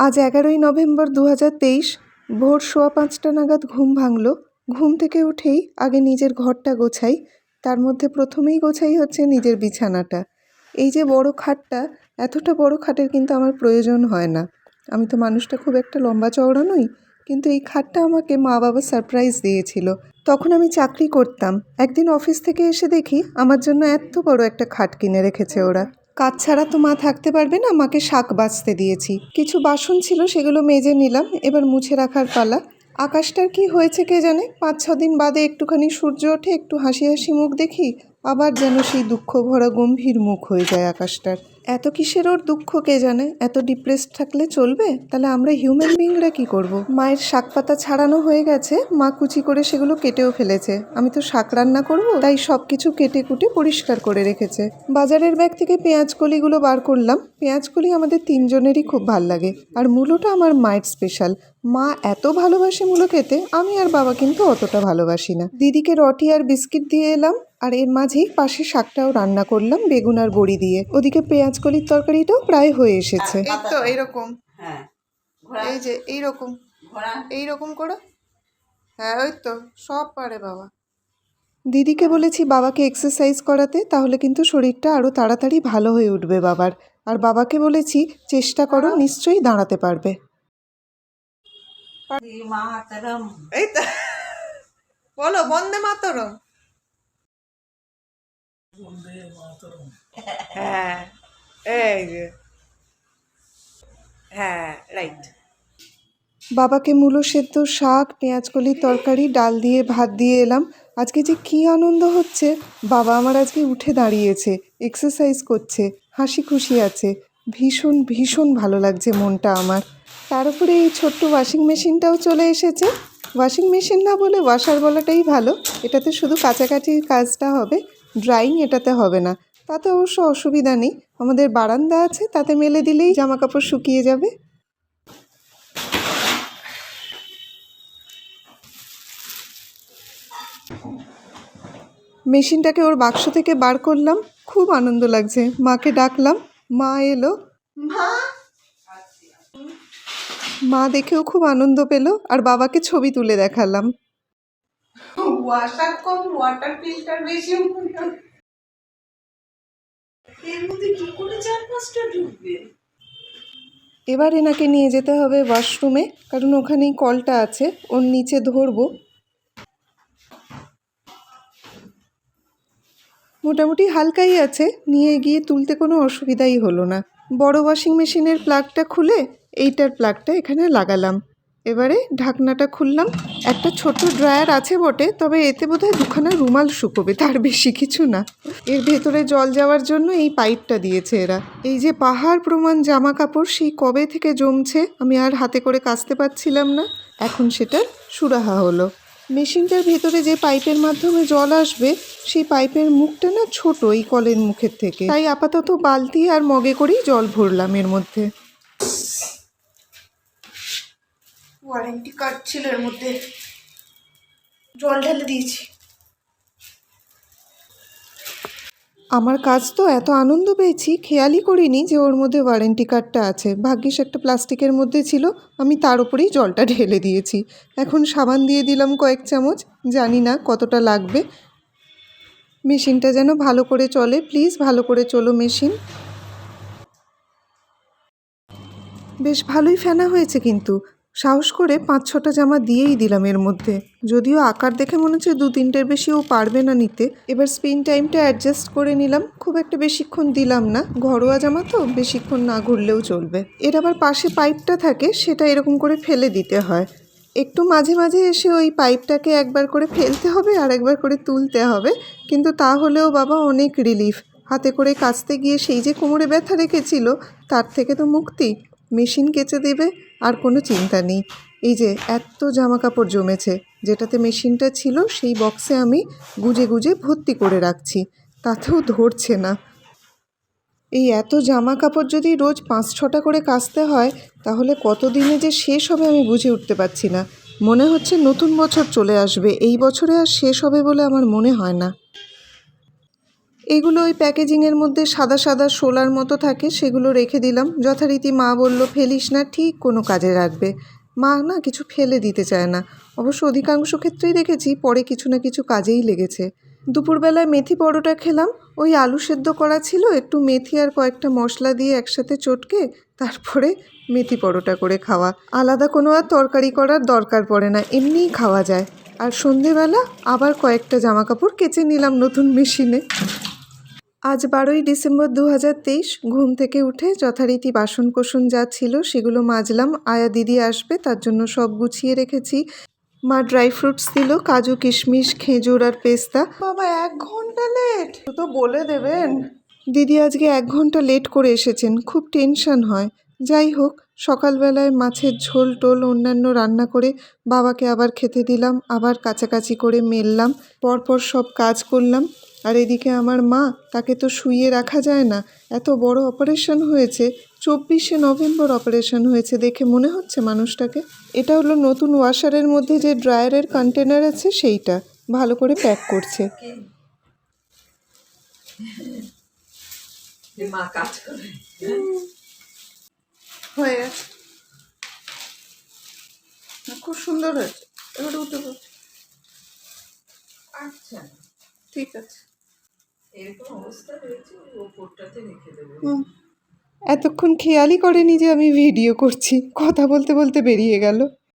আজ এগারোই নভেম্বর দু হাজার তেইশ, ভোর সোয়া পাঁচটা নাগাদ ঘুম ভাঙল। ঘুম থেকে উঠেই আগে নিজের ঘরটা গোছাই, তার মধ্যে প্রথমেই গোছাই হচ্ছে নিজের বিছানাটা। এই যে বড় খাটটা, এতটা বড় খাটের কিন্তু আমার প্রয়োজন হয় না। আমি তো মানুষটা খুব একটা লম্বা চওড়া নই, কিন্তু এই খাটটা আমাকে মা বাবা সারপ্রাইজ দিয়েছিল। তখন আমি চাকরি করতাম। একদিন অফিস থেকে এসে দেখি আমার জন্য এত বড় একটা খাট কিনে রেখেছে ওরা। কাজ ছাড়া তো মা থাকতে পারবে না, মাকে শাক বাছতে দিয়েছি। কিছু বাসন ছিল, সেগুলো মেজে নিলাম, এবার মুছে রাখার পালা। আকাশটার কি হয়েছে কে জানে? পাঁচ, ছ দিন বাদে একটুখানি সূর্য ওঠে, একটু হাসি হাসি মুখ দেখি, আবার যেন সেই দুঃখ ভরা গম্ভীর মুখ হয়ে যায় আকাশটার। এত কিসের ওর দুঃখ কে জানে? এত ডিপ্রেসড থাকলে চলবে? তাহলে আমরা হিউম্যান বিংরা কি করব। মায়ের শাক পাতা ছাড়ানো হয়ে গেছে, মা কুচি করে সেগুলো কেটেও ফেলেছে। আমি তো শাক রান্না করব, তাই সব কিছু কেটে কুটে পরিষ্কার করে রেখেছে। বাজারের ব্যাগ থেকে পেঁয়াজ কলিগুলো বার করলাম। পেঁয়াজ কলি আমাদের তিনজনেরই খুব ভালো লাগে। আর মূলোটা আমার মায়ের স্পেশাল মা এত ভালোবাসে মূলো খেতে, আমি আর বাবা কিন্তু অতটা ভালোবাসি না। দিদিকে রটি আর বিস্কিট দিয়ে এলাম। আর এর মাঝেই পাশে শাকটাও রান্না করলাম বেগুন আর বড়ি দিয়ে। ওদিকে পেঁয়াজ কলির তরকারিটাও প্রায় হয়ে এসেছে। এই তো এইরকম। হ্যাঁ এই যে এইরকম। এইরকম করে? হ্যাঁ ওই তো সব পারে বাবা। দিদিকে বলেছি বাবাকে এক্সারসাইজ করাতে তাহলে কিন্তু শরীরটা আরও তাড়াতাড়ি ভালো হয়ে উঠবে বাবার। আর বাবাকে বলেছি চেষ্টা করো নিশ্চয়ই দাঁড়াতে পারবে। এই তো। বলো বন্দে মাতরম। হ্যাঁ এই যে। হ্যাঁ রাইট বাবাকে মূলো সেদ্ধ শাক পেঁয়াজকলির তরকারি ডাল দিয়ে ভাত দিয়ে এলাম। আজকে যে কী আনন্দ হচ্ছে বাবা আমার আজকে উঠে দাঁড়িয়েছে এক্সারসাইজ করছে হাসি খুশি আছে। ভীষণ ভীষণ ভালো লাগছে মনটা আমার। তার উপরে এই ছোট্ট ওয়াশিং মেশিনটাও চলে এসেছে। ওয়াশিং মেশিন না বলে ওয়াশার বলাটাই ভালো। এটাতে শুধু কাছাকাছি কাজটা হবে। ড্রাইং এটাতে হবে না। তাতে অবশ্য অসুবিধা নেই। আমাদের বারান্দা আছে তাতে মেলে দিলেই জামা কাপড় শুকিয়ে যাবে। মেশিনটাকে ওর বাক্স থেকে বার করলাম। খুব আনন্দ লাগছে। মাকে ডাকলাম। মা এলো। মা? মা দেখেও খুব আনন্দ পেল। আর বাবাকে ছবি তুলে দেখালাম। ওয়াটার কম ওয়াটার ফিল্টার বেশি এবার এনাকে নিয়ে যেতে হবে ওয়াশরুমে কারণ ওখানেই কলটা আছে, ওর নিচে ধরবো। মোটামুটি হালকাই আছে, নিয়ে গিয়ে তুলতে কোনো অসুবিধাই হলো না। বড় ওয়াশিং মেশিনের প্লাগটা খুলে এইটার প্লাগটা এখানে লাগালাম। এবারে ঢাকনাটা খুললাম। একটা ছোট ড্রায়ার আছে বটে, তবে এতে বোধহয় দুখানা রুমাল শুকোবে, তার বেশি কিছু না। এর ভেতরে জল যাওয়ার জন্য এই পাইপটা দিয়েছে এরা। এই যে পাহাড় প্রমাণ জামা কাপড় সেই কবে থেকে জমছে, আমি আর হাতে করে কাচতে পারছিলাম না। এখন সেটার সুরাহা হলো। মেশিনটার ভেতরে যে পাইপের মাধ্যমে জল আসবে, সেই পাইপের মুখটা না ছোট এই কলের মুখের থেকে। তাই আপাতত বালতি আর মগে করেই জল ভরলাম এর মধ্যে। ওয়ারেন্টি কার্ড ছিল এর মধ্যে। জল ঢেলে দিয়েছি। আমার কাজ তো এত আনন্দ পেয়েছি, খেয়ালই করিনি যে ওর মধ্যে ওয়ারেন্টি কার্ডটা আছে। ভাগ্যিস একটা প্লাস্টিকের মধ্যে ছিল, আমি তার উপরেই জলটা ঢেলে দিয়েছি। এখন সাবান দিয়ে দিলাম কয়েক চামচ, জানি না কতটা লাগবে। মেশিনটা যেন ভালো করে চলে প্লিজ ভালো করে চলো মেশিন। বেশ ভালোই ফেনা হয়েছে কিন্তু সাহস করে পাঁচ ছটা জামা দিয়েই দিলাম এর মধ্যে। যদিও আকার দেখে মনে হচ্ছে দু তিনটের বেশি ও পারবে না নিতে। এবার স্পিন টাইমটা অ্যাডজাস্ট করে নিলাম। খুব একটা বেশিক্ষণ দিলাম না। ঘরোয়া জামা তো, বেশিক্ষণ না ঘুরলেও চলবে। এর আবার পাশে পাইপটা থাকে, সেটা এরকম করে ফেলে দিতে হয়। একটু মাঝে মাঝে এসে ওই পাইপটাকে একবার করে ফেলতে হবে আর একবার করে তুলতে হবে। কিন্তু তাহলেও বাবা অনেক রিলিফ। হাতে করে কাচতে গিয়ে সেই যে কোমরে ব্যথা রেখেছিল, তার থেকে তো মুক্তি। মেশিন কেচে দেবে, আর কোনো চিন্তা নেই। এই যে এত জামা কাপড় জমেছে, যেটাতে মেশিনটা ছিল, সেই বক্সে আমি গুজে গুজে ভর্তি করে রাখছি। তাতেও ধরছে না। এই এত জামা কাপড় যদি রোজ পাঁচ ছটা করে কাচতে হয়, তাহলে কতদিনে যে শেষ হবে আমি বুঝে উঠতে পারছি না। মনে হচ্ছে নতুন বছর চলে আসবে, এই বছরে আর শেষ হবে বলে আমার মনে হয় না। এগুলো ওই প্যাকেজিংয়ের মধ্যে সাদা সাদা শোলার মতো থাকে, সেগুলো রেখে দিলাম। যথারীতি মা বলল, ফেলিস না, ঠিক কোনো কাজে রাখবে। মা না কিছু ফেলে দিতে চায় না। অবশ্য অধিকাংশ ক্ষেত্রেই দেখেছি, পরে কিছু না কিছু কাজেই লেগেছে। দুপুরবেলায় মেথি পরোটা খেলাম, ওই আলু সেদ্ধ করা ছিল, একটু মেথি আর কয়েকটা মশলা দিয়ে একসাথে চটকে তারপরে মেথি পরোটা করে খাওয়া। আলাদা কোনো আর তরকারি করার দরকার পড়ে না, এমনিই খাওয়া যায়। আর সন্ধেবেলা আবার কয়েকটা জামা কাপড় কেচে নিলাম নতুন মেশিনে। আজ বারোই ডিসেম্বর দু হাজার তেইশ ঘুম থেকে উঠে যথারীতি বাসন কোসন যা ছিল সেগুলো মাজলাম। আয়া দিদি আসবে তার জন্য সব গুছিয়ে রেখেছি। মা ড্রাই ফ্রুটস দিল কাজু কিশমিশ খেজুর আর পেস্তা। বাবা এক ঘণ্টা লেট তো বলে দেবেন। দিদি আজকে এক ঘণ্টা লেট করে এসেছেন খুব টেনশন হয়। যাই হোক সকালবেলায় মাছের ঝোল টোল অন্যান্য রান্না করে বাবাকে আবার খেতে দিলাম আবার কাছাকাছি করে মেললাম। পরপর সব কাজ করলাম। আর এদিকে আমার মা তাকে তো শুইয়ে রাখা যায় না। এত বড় অপারেশন হয়েছে চব্বিশে নভেম্বর অপারেশন হয়েছে দেখে মনে হচ্ছে মানুষটাকে। এটা হলো নতুন ওয়াশারের মধ্যে যে ড্রায়ারের কন্টেনার আছে সেইটা ভালো করে প্যাক করছে। যে মা কাজ করে। হয়ে গেছে। খুব সুন্দর হয়েছে। এবারে উঠে আচ্ছা। ঠিক আছে। এতক্ষণ খেয়ালই করেনি যে আমি ভিডিও করছি। কথা বলতে বলতে বেরিয়ে গেল।